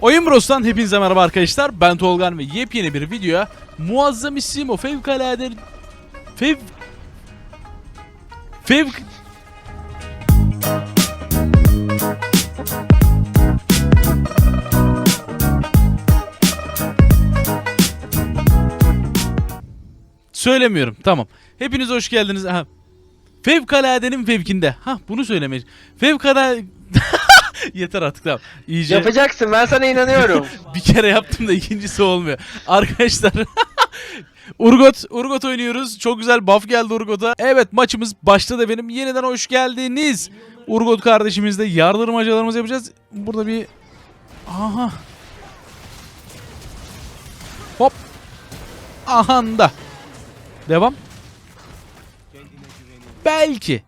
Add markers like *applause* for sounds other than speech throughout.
Oyun Bros'tan hepinize merhaba arkadaşlar. Ben Tolgan ve yepyeni bir videoya muazzamissimo fevkalade fev fev Söylemiyorum. Tamam. Hepiniz hoş geldiniz. Ha. Fevkaladenin fevkinde. Ha bunu söylemeye. Fevkalade *laughs* *laughs* Yeter artık tamam. İyice Yapacaksın ben sana inanıyorum. *laughs* bir kere yaptım da ikincisi olmuyor. Arkadaşlar *laughs* Urgot, Urgot oynuyoruz. Çok güzel buff geldi Urgot'a. Evet maçımız başladı benim. Yeniden hoş geldiniz. Urgot kardeşimizle yardırmacalarımızı yapacağız. Burada bir... Aha. Hop. Ahanda. Devam. Belki.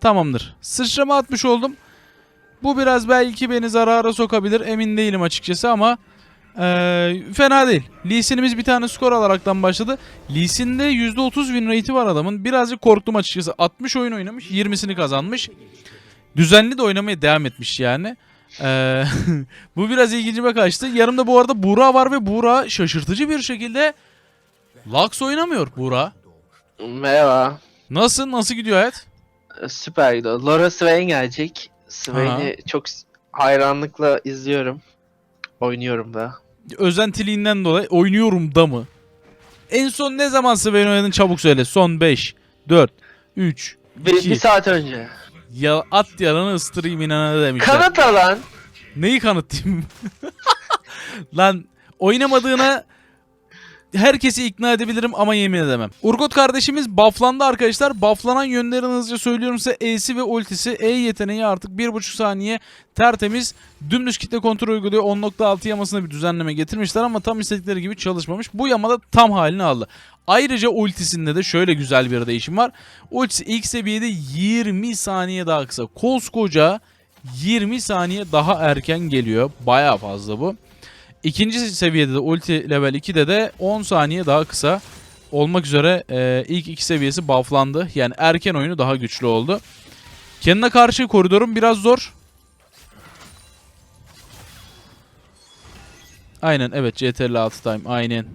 Tamamdır. Sıçrama atmış oldum. Bu biraz belki beni zarara sokabilir. Emin değilim açıkçası ama eee, fena değil. Lee Sin'imiz bir tane skor alaraktan başladı. Lee Sin'de %30 win rate'i var adamın. Birazcık korktum açıkçası. 60 oyun oynamış. 20'sini kazanmış. Düzenli de oynamaya devam etmiş yani. Eee, *laughs* bu biraz ilgincime kaçtı. Yanımda bu arada Buğra var ve Buğra şaşırtıcı bir şekilde Lux oynamıyor Buğra. Merhaba. Nasıl? Nasıl gidiyor hayat? Süper gidiyor. Laura Swain gelecek. Swain'i çok hayranlıkla izliyorum. Oynuyorum da. özentiliğinden dolayı oynuyorum da mı? En son ne zaman Sven oynadın çabuk söyle. Son 5, 4, 3, Bir, İki. bir saat önce. ya at yalanı ıstırayım inanana demişler. Kanıt alan. Neyi kanıtlayayım? *laughs* Lan oynamadığına herkesi ikna edebilirim ama yemin edemem. Urgot kardeşimiz bufflandı arkadaşlar. Bufflanan yönlerini hızlıca söylüyorum size. E'si ve ultisi. E yeteneği artık 1.5 saniye tertemiz. Dümdüz kitle kontrol uyguluyor. 10.6 yamasına bir düzenleme getirmişler ama tam istedikleri gibi çalışmamış. Bu yamada tam halini aldı. Ayrıca ultisinde de şöyle güzel bir değişim var. Ultisi ilk seviyede 20 saniye daha kısa. Koskoca 20 saniye daha erken geliyor. Baya fazla bu. İkinci seviyede de ulti level 2'de de 10 saniye daha kısa olmak üzere e, ilk iki seviyesi bufflandı. Yani erken oyunu daha güçlü oldu. Kendine karşı koridorum biraz zor. Aynen evet CTRL 6 time aynen.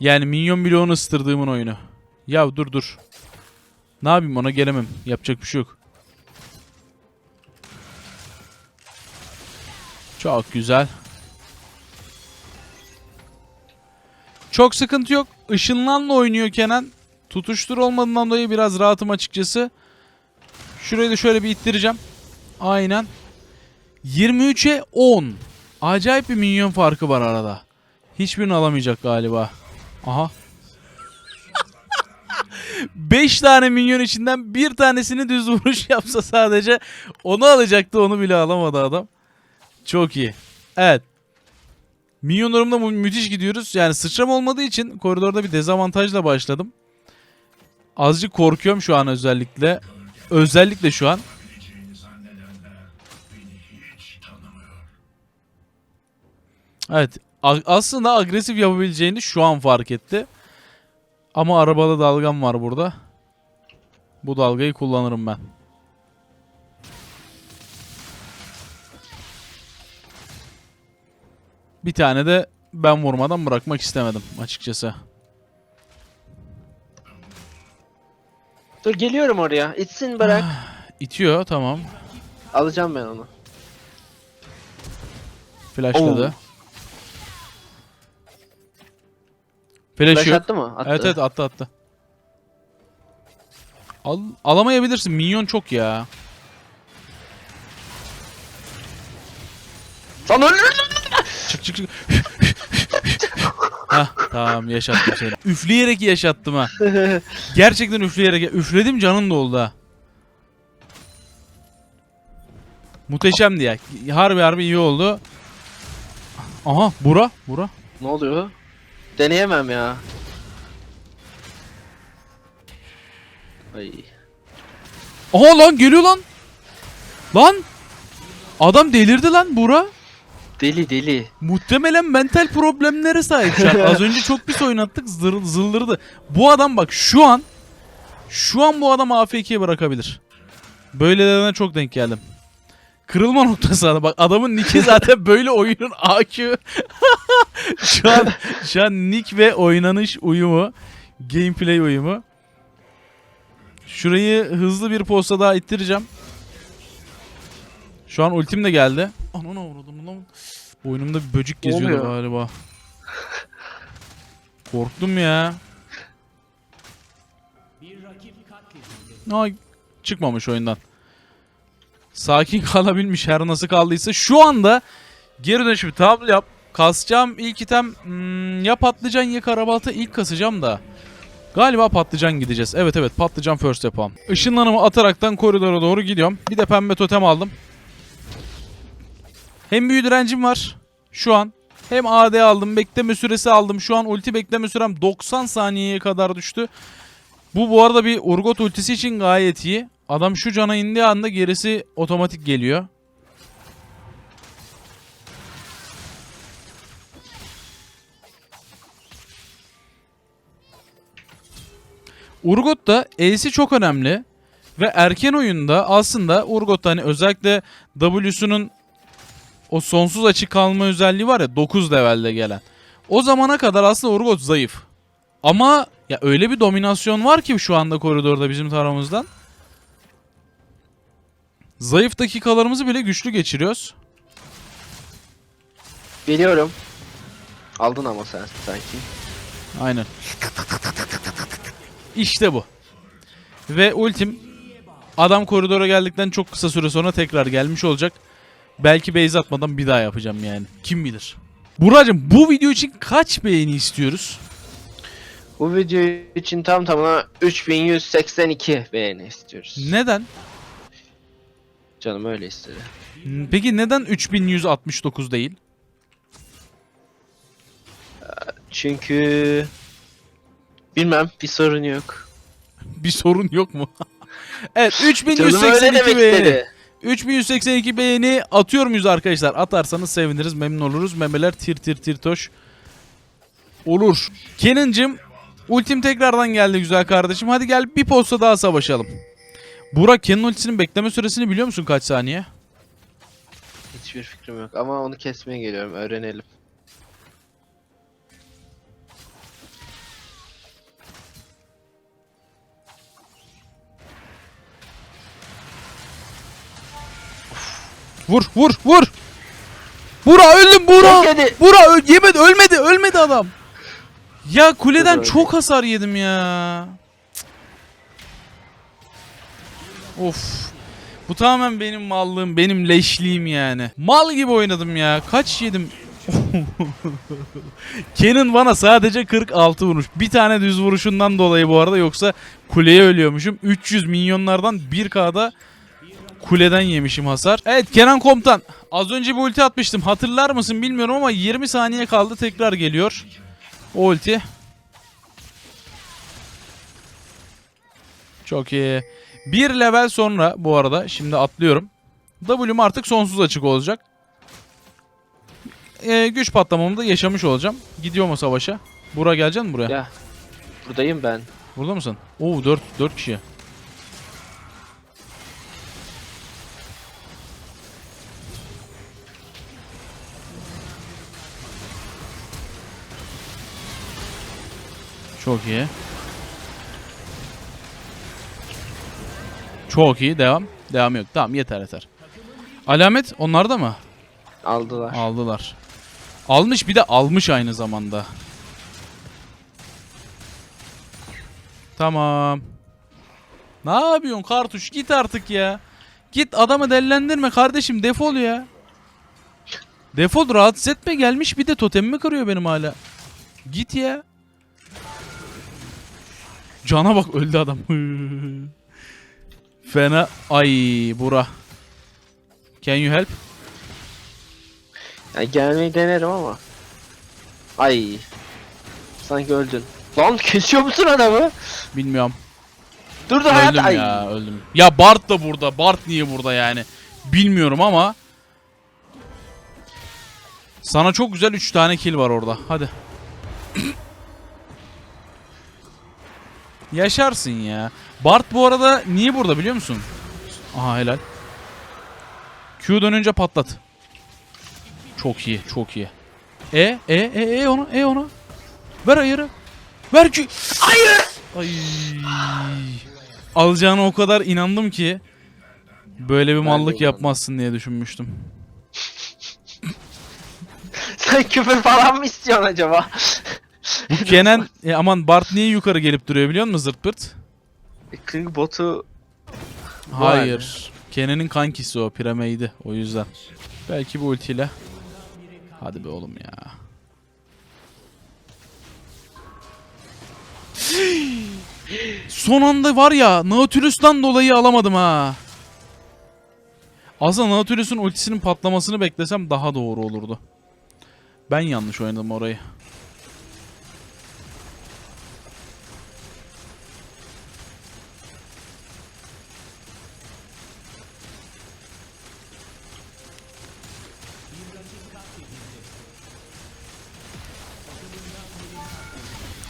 Yani minyon bloğunu ısıtırdığımın oyunu. Ya dur dur. Ne yapayım ona gelemem. Yapacak bir şey yok. Çok güzel. Çok sıkıntı yok. Işınlanla oynuyor Kenan. Tutuştur olmadığından dolayı biraz rahatım açıkçası. Şurayı da şöyle bir ittireceğim. Aynen. 23'e 10. Acayip bir minyon farkı var arada. Hiçbirini alamayacak galiba. Aha. *laughs* 5 tane minyon içinden bir tanesini düz vuruş yapsa sadece onu alacaktı onu bile alamadı adam. Çok iyi. Evet. Minyonlarımda mü- müthiş gidiyoruz. Yani sıçram olmadığı için koridorda bir dezavantajla başladım. Azıcık korkuyorum şu an özellikle. Özellikle şu an. Evet. aslında agresif yapabileceğini şu an fark etti. Ama arabalı dalgam var burada. Bu dalgayı kullanırım ben. Bir tane de ben vurmadan bırakmak istemedim açıkçası. Dur geliyorum oraya. İtsin bırak. *sighs* İtiyor tamam. Alacağım ben onu. Flashladı. Flash Flash yok. attı mı? Attı. Evet evet attı attı. Al, alamayabilirsin. Minyon çok ya. Lan öldür. Çık çık çık. *laughs* Hah tamam yaşattım seni. Üfleyerek yaşattım ha. Gerçekten üfleyerek. Üfledim canın doldu ha. Muhteşemdi ya. Harbi harbi iyi oldu. Aha bura bura. ne oluyor? Deneyemem ya. Ay. Aha lan geliyor lan. Lan. Adam delirdi lan bura. Deli deli. Muhtemelen mental problemlere sahip şu an. *laughs* Az önce çok pis oynattık zır, zıldırdı. Bu adam bak şu an şu an bu adam AFK'ye bırakabilir. Böylelerine çok denk geldim. Kırılma noktası adam. Bak adamın nick'i *laughs* zaten böyle oyunun AQ. *laughs* şu an şu an nick ve oynanış uyumu, gameplay uyumu. Şurayı hızlı bir posta daha ittireceğim. Şu an ultim de geldi. Anana vurdum lan. Boynumda bir böcek geziyordu oluyor? galiba. *laughs* Korktum ya. Ay çıkmamış oyundan. Sakin *laughs* kalabilmiş her nasıl kaldıysa. Şu anda geri dönüşüm tablo yap. Kasacağım ilk item hmm, ya patlıcan ya karabalta ilk kasacağım da. Galiba patlıcan gideceğiz. Evet evet patlıcan first yapalım. Işınlanımı ataraktan koridora doğru gidiyorum. Bir de pembe totem aldım. Hem büyü direncim var şu an. Hem AD aldım. Bekleme süresi aldım. Şu an ulti bekleme sürem 90 saniyeye kadar düştü. Bu bu arada bir Urgot ultisi için gayet iyi. Adam şu cana indiği anda gerisi otomatik geliyor. Urgot da E'si çok önemli. Ve erken oyunda aslında Urgot'ta hani özellikle W'sunun o sonsuz açık kalma özelliği var ya 9 levelde gelen. O zamana kadar aslında Urgot zayıf. Ama ya öyle bir dominasyon var ki şu anda koridorda bizim tarafımızdan. Zayıf dakikalarımızı bile güçlü geçiriyoruz. Biliyorum. Aldın ama sen sanki. Aynen. İşte bu. Ve ultim adam koridora geldikten çok kısa süre sonra tekrar gelmiş olacak. Belki base atmadan bir daha yapacağım yani. Kim bilir. Buracım bu video için kaç beğeni istiyoruz? Bu video için tam tamına 3182 beğeni istiyoruz. Neden? Canım öyle istedi. Peki neden 3169 değil? Çünkü bilmem bir sorun yok. Bir sorun yok mu? *laughs* evet Canım öyle 3182 demek beğeni. istedi. 3182 beğeni atıyor muyuz arkadaşlar? Atarsanız seviniriz, memnun oluruz. Memeler tir tir tir toş. Olur. Kenan'cım ultim tekrardan geldi güzel kardeşim. Hadi gel bir posta daha savaşalım. Burak Kenan ultisinin bekleme süresini biliyor musun kaç saniye? Hiçbir fikrim yok ama onu kesmeye geliyorum öğrenelim. Vur vur vur. Bura öldüm Bura. Bura öl yemedi ölmedi ölmedi adam. Ya kuleden çok hasar yedim ya. Of. Bu tamamen benim mallığım, benim leşliğim yani. Mal gibi oynadım ya. Kaç yedim? *laughs* Kenan bana sadece 46 vurmuş. Bir tane düz vuruşundan dolayı bu arada yoksa kuleye ölüyormuşum. 300 milyonlardan 1K'da kuleden yemişim hasar. Evet Kenan Komutan. Az önce bir ulti atmıştım. Hatırlar mısın bilmiyorum ama 20 saniye kaldı tekrar geliyor. O ulti. Çok iyi. Bir level sonra bu arada şimdi atlıyorum. W'm artık sonsuz açık olacak. Ee, güç patlamamı da yaşamış olacağım. Gidiyor mu savaşa? Bura geleceksin mi buraya? Ya buradayım ben. Burada mısın? Oo 4 4 kişi. Çok iyi. Çok iyi. Devam. Devam yok. Tamam yeter yeter. Alamet onlarda mı? Aldılar. Aldılar. Almış bir de almış aynı zamanda. Tamam. Ne yapıyorsun kartuş? Git artık ya. Git adamı dellendirme kardeşim defol ya. Defol rahatsız etme gelmiş bir de totemimi kırıyor benim hala. Git ya. Cana bak öldü adam. Fena. Ay bura. Can you help? Ya gelmeyi denerim ama. Ay. Sanki öldün. Lan kesiyor musun adamı? Bilmiyorum. Dur dur hayat. Öldüm Ay. ya öldüm. Ya Bart da burada. Bart niye burada yani? Bilmiyorum ama. Sana çok güzel 3 tane kill var orada. Hadi. Yaşarsın ya. Bart bu arada niye burada biliyor musun? Aha helal. Q dönünce patlat. Çok iyi, çok iyi. E, e, e, e onu, e onu. Ver ayırı. Ver Q. Hayır. Ay. Alacağına o kadar inandım ki böyle bir mallık yapmazsın diye düşünmüştüm. Sen küfür falan mı istiyorsun acaba? *laughs* Bu Kenan e, aman Bart niye yukarı gelip duruyor biliyor musun zırt pırt? King botu Hayır. Kenan'ın kankisi o piramidi o yüzden. Belki bu ultiyle. Hadi be oğlum ya. *gasps* Son anda var ya Nautilus'tan dolayı alamadım ha. Aslında Nautilus'un ultisinin patlamasını beklesem daha doğru olurdu. Ben yanlış oynadım orayı.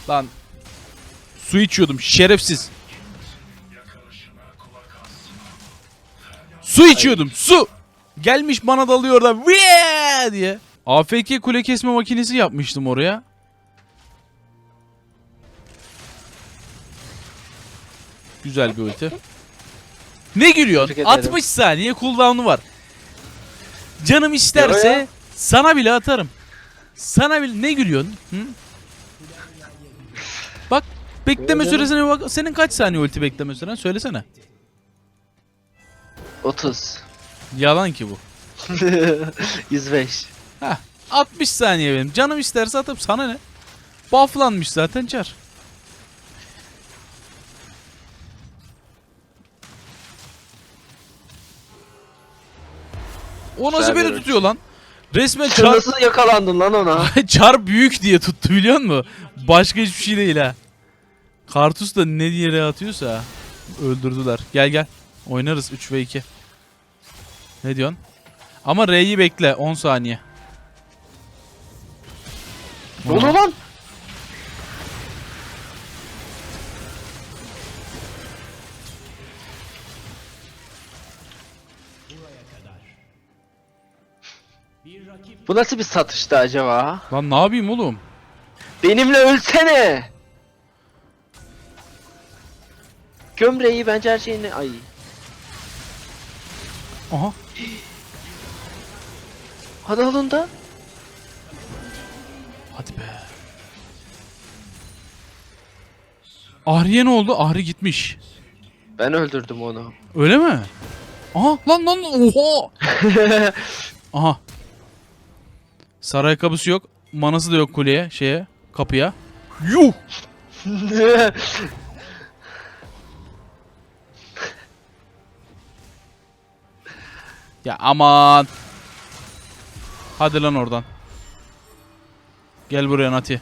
Lan su içiyordum şerefsiz. Su içiyordum su. Gelmiş bana dalıyor da "Vee!" diye. AFK kule kesme makinesi yapmıştım oraya. Güzel bir ulti. Ne gülüyorsun? Tebrik ederim. 60 saniye cooldown'u var. Canım isterse sana bile atarım. Sana bile ne gülüyorsun? Hı? Bekleme Yo, süresine bak. Senin kaç saniye ulti bekleme süren? Söylesene. 30. Yalan ki bu. *laughs* 105. Heh, 60 saniye benim. Canım isterse atıp sana ne? Bufflanmış zaten çar. O nasıl beni bir tutuyor lan? Resmen çar, nasıl yakalandın lan ona? *laughs* çar büyük diye tuttu biliyor musun? Başka hiçbir şey değil ha. Kartus da ne yere atıyorsa öldürdüler. Gel gel. Oynarız 3 ve 2. Ne diyorsun? Ama R'yi bekle 10 saniye. Ne oluyor lan? Bu nasıl bir satıştı acaba? Lan ne yapayım oğlum? Benimle ölsene. Gömreği bence her şeyini ay. Aha. Hadi alın da. Hadi be. Ahriye ne oldu? Ahri gitmiş. Ben öldürdüm onu. Öyle mi? Aha lan lan oha. *laughs* Aha. Saray kapısı yok. Manası da yok kuleye şeye kapıya. Yuh. *laughs* Ya aman. Hadi lan oradan. Gel buraya Nati.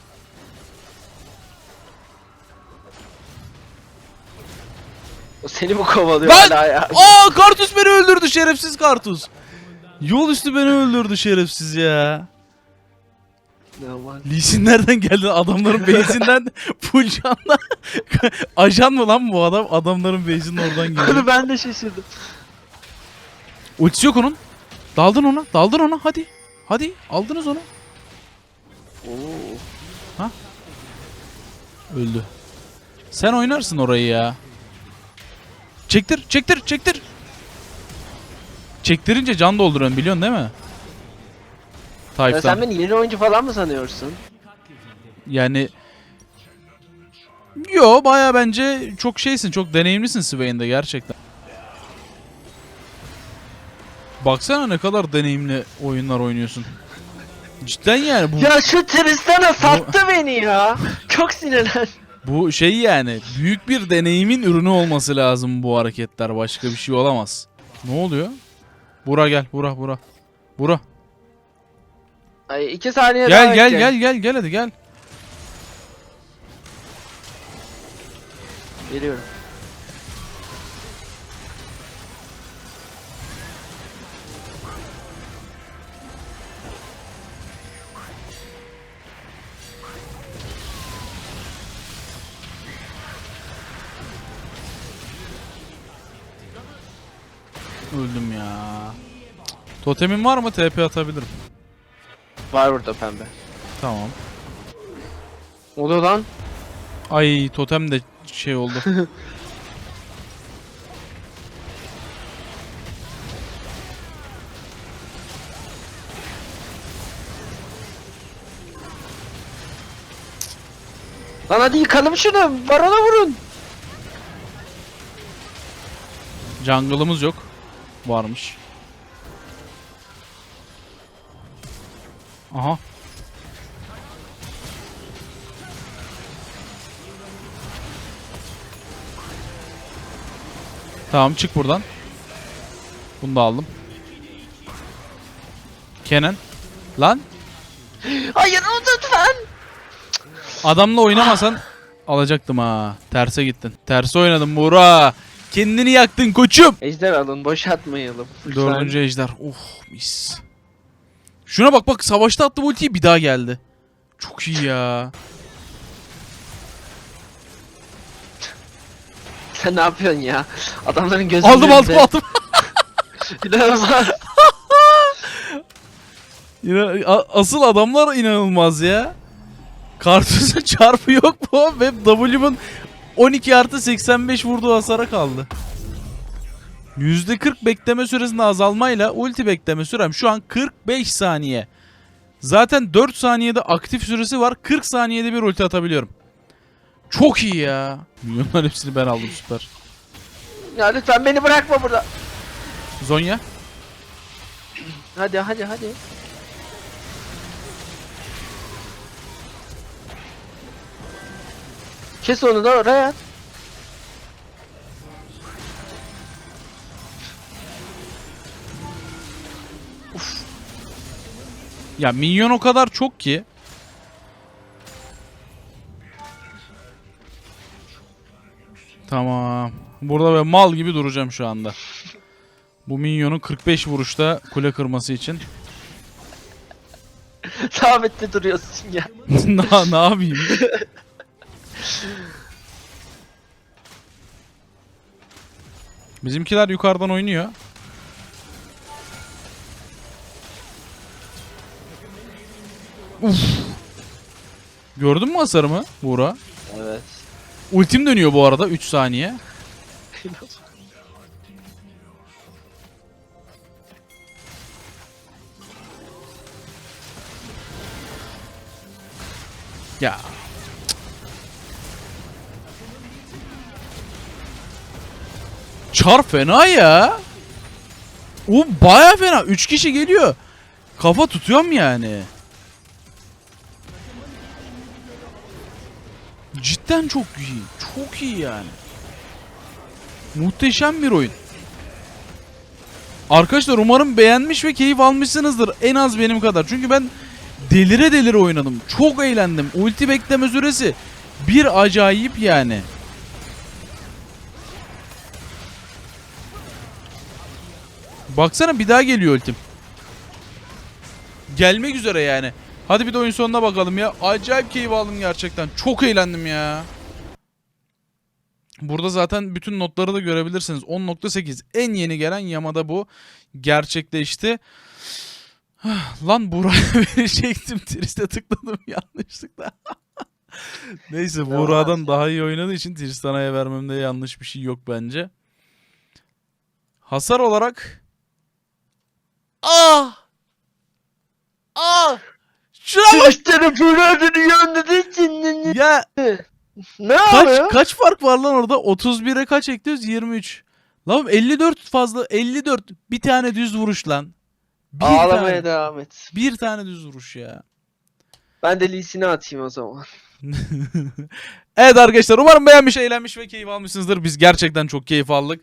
seni mi kovalıyor Lan! hala ya? Aa Kartus beni öldürdü şerefsiz Kartus. Yol üstü beni öldürdü şerefsiz ya. Normal. Lee Sin nereden geldi? Adamların base'inden *laughs* full canla. *laughs* Ajan mı lan bu adam? Adamların base'inden oradan geliyor. Ben de şaşırdım. Ultisi yok onun. Daldın ona. Daldın ona. Hadi. Hadi. Aldınız onu. Oo. Öldü. Sen oynarsın orayı ya. Çektir. Çektir. Çektir. Çektirince can dolduruyorsun biliyorsun değil mi? Ya Taif'tan. sen beni yeni oyuncu falan mı sanıyorsun? Yani Yo baya bence çok şeysin çok deneyimlisin Swain'de gerçekten. Baksana ne kadar deneyimli oyunlar oynuyorsun. Cidden yani bu Ya şu Tristana sattı beni ya. Çok sinirlen. bu şey yani büyük bir deneyimin ürünü olması lazım bu hareketler başka bir şey olamaz. Ne oluyor? Bura gel bura bura. Bura. Ay iki saniye daha Gel gel bekle. gel gel gel hadi gel. Geliyorum. Totemin var mı? TP atabilirim. Var burada pembe. Tamam. O da lan. Ay totem de şey oldu. *laughs* Lan hadi yıkalım şunu. Barona vurun. Jungle'ımız yok. Varmış. Aha. Tamam çık buradan. Bunu da aldım. Kenan. Lan Hayır lütfen. adamla oynamasan alacaktım ha. Terse gittin. Terse oynadım Buğra. Kendini yaktın koçum. Ejder alın boş atmayalım. Lütfen. Dördüncü ejder. Oh mis. Şuna bak bak savaşta attı ultiyi bir daha geldi. Çok iyi ya. *laughs* Sen ne yapıyorsun ya? Adamların gözünün Aldım aldım aldım. *laughs* İnanılmaz. *laughs* Yine, a- asıl adamlar inanılmaz ya. Kartuza çarpı yok mu? Ve W'mun 12 artı 85 vurduğu hasara kaldı. %40 bekleme süresinde azalmayla ulti bekleme sürem şu an 45 saniye. Zaten 4 saniyede aktif süresi var. 40 saniyede bir ulti atabiliyorum. Çok iyi ya. Milyonlar hepsini ben aldım süper. Ya lütfen beni bırakma burada. Zonya. Hadi hadi hadi. Kes onu da oraya at. Ya minyon o kadar çok ki. Tamam. Burada ben mal gibi duracağım şu anda. Bu minyonun 45 vuruşta kule kırması için. *laughs* Sabitli duruyorsun ya. *laughs* ne, ne yapayım? *laughs* Bizimkiler yukarıdan oynuyor. Uf. Gördün mü hasarımı Buğra? Evet. Ultim dönüyor bu arada 3 saniye. Ya. Çar fena ya. O baya fena. 3 kişi geliyor. Kafa tutuyorum yani. Cidden çok iyi. Çok iyi yani. Muhteşem bir oyun. Arkadaşlar umarım beğenmiş ve keyif almışsınızdır. En az benim kadar. Çünkü ben delire delire oynadım. Çok eğlendim. Ulti bekleme süresi bir acayip yani. Baksana bir daha geliyor ultim. Gelmek üzere yani. Hadi bir de oyun sonuna bakalım ya. Acayip keyif aldım gerçekten. Çok eğlendim ya. Burada zaten bütün notları da görebilirsiniz. 10.8 en yeni gelen Yamada bu gerçekleşti. *sighs* Lan Buğra'ya *laughs* verecektim. Trist'e tıkladım *laughs* yanlışlıkla. *laughs* Neyse Buğra'dan daha iyi oynadığı için Tristana'ya vermemde yanlış bir şey yok bence. Hasar olarak Ah! Ah! Saçları pırladığını yanladığı için ya ne kaç yapıyor? kaç fark var lan orada? 31'e kaç ekliyoruz? 23. Lan 54 fazla 54 bir tane düz vuruş lan. Bir Ağlamaya tane, devam et. bir tane düz vuruş ya. Ben de Lee'sini atayım o zaman. *laughs* evet arkadaşlar umarım beğenmiş, eğlenmiş ve keyif almışsınızdır. Biz gerçekten çok keyif aldık.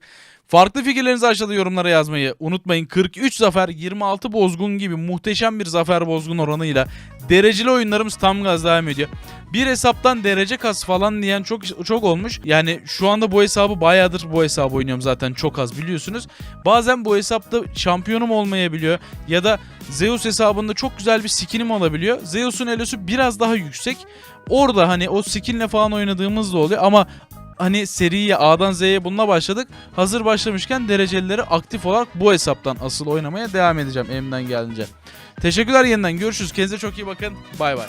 Farklı fikirlerinizi aşağıda yorumlara yazmayı unutmayın. 43 zafer, 26 bozgun gibi muhteşem bir zafer bozgun oranıyla dereceli oyunlarımız tam gaz devam ediyor. Bir hesaptan derece kas falan diyen çok çok olmuş. Yani şu anda bu hesabı bayağıdır bu hesabı oynuyorum zaten çok az biliyorsunuz. Bazen bu hesapta şampiyonum olmayabiliyor ya da Zeus hesabında çok güzel bir skinim olabiliyor. Zeus'un elosu biraz daha yüksek. Orada hani o skinle falan oynadığımız da oluyor ama hani seriye A'dan Z'ye bununla başladık. Hazır başlamışken derecelileri aktif olarak bu hesaptan asıl oynamaya devam edeceğim elimden gelince. Teşekkürler yeniden görüşürüz. Kendinize çok iyi bakın. Bay bay.